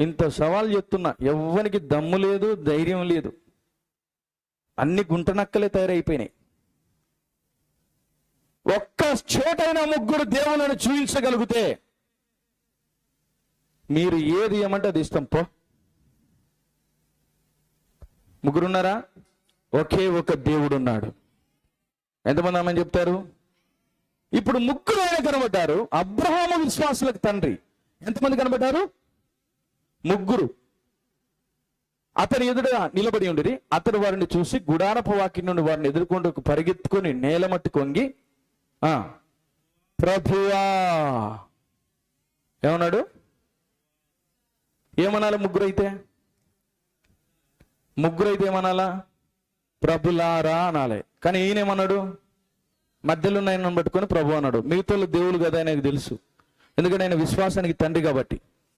ఇంత సవాల్ చెప్తున్నా ఎవ్వరికి దమ్ము లేదు ధైర్యం లేదు. అన్ని గుంటనక్కలే తయారైపోయినాయి. ఒక్క చోటైన ముగ్గురు దేవులను చూపించగలిగితే మీరు ఏది ఏమంటే అది ఇష్టం. పో. ముగ్గురున్నారా? ఒకే ఒక దేవుడు ఉన్నాడు ఎంతమంది ఆమె చెప్తారు? ఇప్పుడు ముగ్గురు ఆయన కనబడ్డారు. అబ్రహాము విశ్వాసులకు తండ్రి. ఎంతమంది కనబడ్డారు? ముగ్గురు. అతని ఎదుట నిలబడి ఉండిరి. అతడు వారిని చూసి గుడారపు వాకి నుండి వారిని ఎదుర్కొంటూ పరిగెత్తుకొని నేలమట్టి కొంగి ఆ ప్రభువా! ఏమన్నాడు? ఏమనాలి ముగ్గురు అయితే ముగ్గురు అయితే ఏమనాలా? ప్రభులారా అనాలి. కానీ ఈయన ఏమన్నాడు? మధ్యలో ఆయన పట్టుకొని ప్రభు అన్నాడు. మిగతా దేవుడు కదా ఆయనకు తెలుసు. ఎందుకంటే ఆయన విశ్వాసానికి తండ్రి కాబట్టి.